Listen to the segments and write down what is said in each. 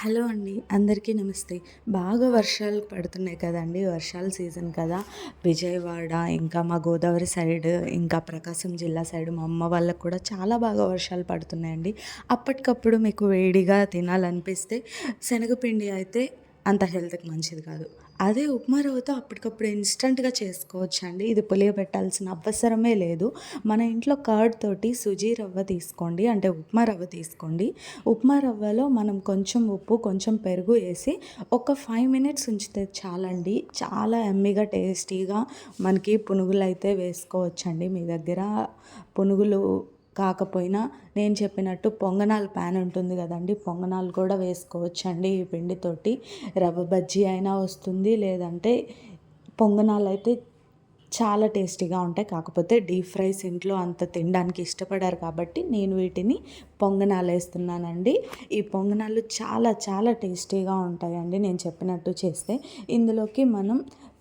Hello అండి అందరికీ నమస్తే. బాగా వర్షాలు పడుతున్నాయి కదండి వర్షాల సీజన్ కదా. విజయవాడ ఇంకా మా గోదావరి సైడ్ ఇంకా ప్రకాశం జిల్లా సైడ్ మా అమ్మ వాళ్ళకు కూడా చాలా బాగా వర్షాలు పడుతున్నాయండి. అప్పటికప్పుడు మీకు వేడిగా తినాలనిపిస్తే శనగపిండి అయితే అంత హెల్త్కి మంచిది కాదు. అదే ఉప్మా రవ్వతో అప్పటికప్పుడు ఇన్స్టంట్గా చేసుకోవచ్చు అండి ఇది పులియబెట్టాల్సిన అవసరమే లేదు. మన ఇంట్లో కర్డ్ తోటి సుజీ రవ్వ తీసుకోండి. అంటే ఉప్మా రవ్వ తీసుకోండి. ఉప్మా రవ్వలో మనం కొంచెం ఉప్పు కొంచెం పెరుగు వేసి ఒక ఫైవ్ మినిట్స్ ఉంచితే చాలండి. చాలా ఎమ్మిగా టేస్టీగా మనకి పునుగులు అయితే వేసుకోవచ్చండి. మీ దగ్గర పునుగులు కాకపోయినా నేను చెప్పినట్టు పొంగనాల ప్యాన్ ఉంటుంది కదండి పొంగనాలు కూడా వేసుకోవచ్చండి ఈ పిండితోటి. రవ్వ బజ్జీ అయినా వస్తుంది లేదంటే పొంగనాలు అయితే చాలా టేస్టీగా ఉంటాయి. కాకపోతే డీప్ ఫ్రైస్ ఇంట్లో అంత తినడానికి ఇష్టపడారు కాబట్టి నేను వీటిని పొంగనాలు వేస్తున్నానండి. ఈ పొంగనాలు చాలా చాలా టేస్టీగా ఉంటాయండి నేను చెప్పినట్టు చేస్తే. ఇందులోకి మనం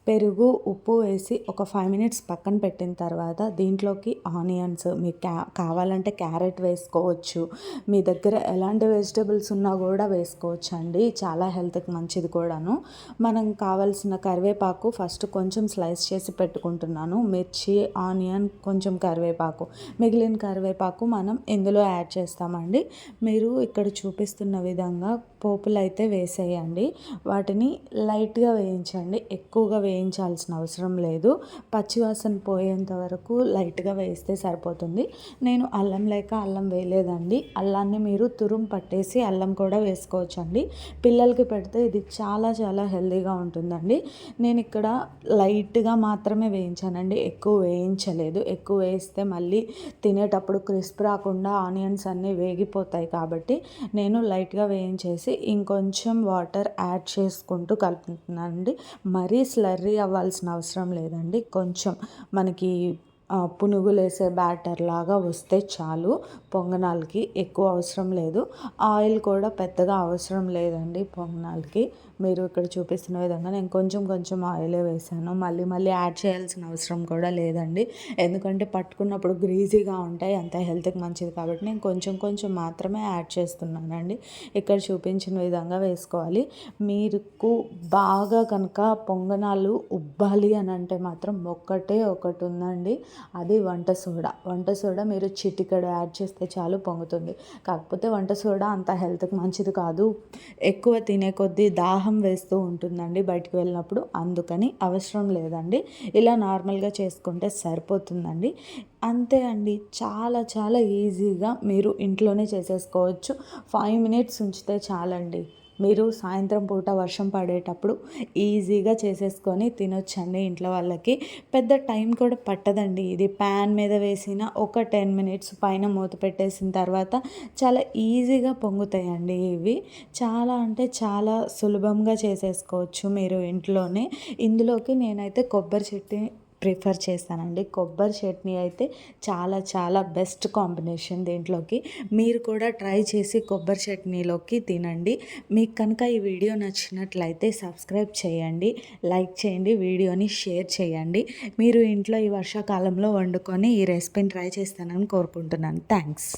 పెరుగు ఉప్పు వేసి ఒక ఫైవ్ మినిట్స్ పక్కన పెట్టిన తర్వాత దీంట్లోకి ఆనియన్స్ మీకు క్యా కావాలంటే క్యారెట్ వేసుకోవచ్చు. మీ దగ్గర ఎలాంటి వెజిటబుల్స్ ఉన్నా కూడా వేసుకోవచ్చు అండి చాలా హెల్త్కి మంచిది కూడాను. మనం కావాల్సిన కరివేపాకు ఫస్ట్ కొంచెం స్లైస్ చేసి పెట్టుకుంటున్నాను. మిర్చి ఆనియన్ కొంచెం కరివేపాకు. మిగిలిన కరివేపాకు మనం ఇందులో యాడ్ చేస్తామండి. మీరు ఇక్కడ చూపిస్తున్న విధంగా పోపులు అయితే వేసేయండి. వాటిని లైట్గా వేయించండి. ఎక్కువగా వేయించాల్సిన అవసరం లేదు. పచ్చివాసన పోయేంత వరకు లైట్గా వేస్తే సరిపోతుంది. నేను అల్లం లేక అల్లం వేయలేదండి. అల్లాన్ని మీరు తురుం పట్టేసి అల్లం కూడా వేసుకోవచ్చండి. పిల్లలకి పెడితే ఇది చాలా చాలా హెల్తీగా ఉంటుందండి. నేను ఇక్కడ లైట్గా మాత్రమే వేయించానండి. ఎక్కువ వేయించలేదు. ఎక్కువ వేస్తే మళ్ళీ తినేటప్పుడు క్రిస్ప్ రాకుండా ఆనియన్స్ అన్నీ వేగిపోతాయి కాబట్టి నేను లైట్గా వేయించేసి ఇంకొంచెం వాటర్ యాడ్ చేసుకుంటూ కలుపుతున్నానండి. మరీ స్లర్రీ అవ్వాల్సిన అవసరం లేదండి. కొంచెం మనకి పునుగులేసే బ్యాటర్ లాగా వస్తే చాలు. పొంగనాలకి ఎక్కువ అవసరం లేదు. ఆయిల్ కూడా పెద్దగా అవసరం లేదండి పొంగనాలకి. మీరు ఇక్కడ చూపిస్తున్న విధంగా నేను కొంచెం కొంచెం ఆయిలే వేసాను. మళ్ళీ మళ్ళీ యాడ్ చేయాల్సిన అవసరం కూడా లేదండి. ఎందుకంటే పట్టుకున్నప్పుడు గ్రీజీగా ఉంటాయి. అంత హెల్త్కి మంచిది కాబట్టి నేను కొంచెం కొంచెం మాత్రమే యాడ్ చేస్తున్నానండి. ఇక్కడ చూపించిన విధంగా వేసుకోవాలి. మీకు బాగా కనుక పొంగనాలు ఉబ్బాలి అని అంటే మాత్రం ఒక్కటే ఒకటి ఉందండి. అది వంట సోడా. వంట సోడా మీరు చిటికెడు యాడ్ చేస్తే చాలు పొంగుతుంది. కాకపోతే వంట సోడా అంత హెల్త్కి మంచిది కాదు. ఎక్కువ తినే కొద్దీ దాహం వేస్తూ ఉంటుందండి బయటకు వెళ్ళినప్పుడు. అందుకని అవసరం లేదండి. ఇలా నార్మల్గా చేసుకుంటే సరిపోతుందండి. అంతే అండి. చాలా చాలా ఈజీగా మీరు ఇంట్లోనే చేసేసుకోవచ్చు. ఫైవ్ మినిట్స్ ఉంచితే చాలండి. మీరు సాయంత్రం పూట వర్షం పడేటప్పుడు ఈజీగా చేసేసుకొని తినొచ్చండి ఇంట్లో వాళ్ళకి. పెద్ద టైం కూడా పట్టదండి. ఇది ప్యాన్ మీద వేసిన ఒక టెన్ మినిట్స్ పైన మూత పెట్టేసిన తర్వాత చాలా ఈజీగా పొంగుతాయండి ఇవి. చాలా అంటే చాలా సులభంగా చేసేసుకోవచ్చు మీరు ఇంట్లోనే. ఇందులోకి నేనైతే కొబ్బరి చెట్టు ప్రిఫర్ చేస్తానండి. కొబ్బరి చట్నీ అయితే చాలా చాలా బెస్ట్ కాంబినేషన్ దీంట్లోకి. మీరు కూడా ట్రై చేసి కొబ్బరి చట్నీలోకి తినండి. మీకు కనుక ఈ వీడియో నచ్చినట్లయితే సబ్స్క్రైబ్ చేయండి లైక్ చేయండి వీడియోని షేర్ చేయండి. మీరు ఇంట్లో ఈ వర్షాకాలంలో వండుకొని ఈ రెసిపీని ట్రై చేస్తానని కోరుకుంటున్నాను. థ్యాంక్స్.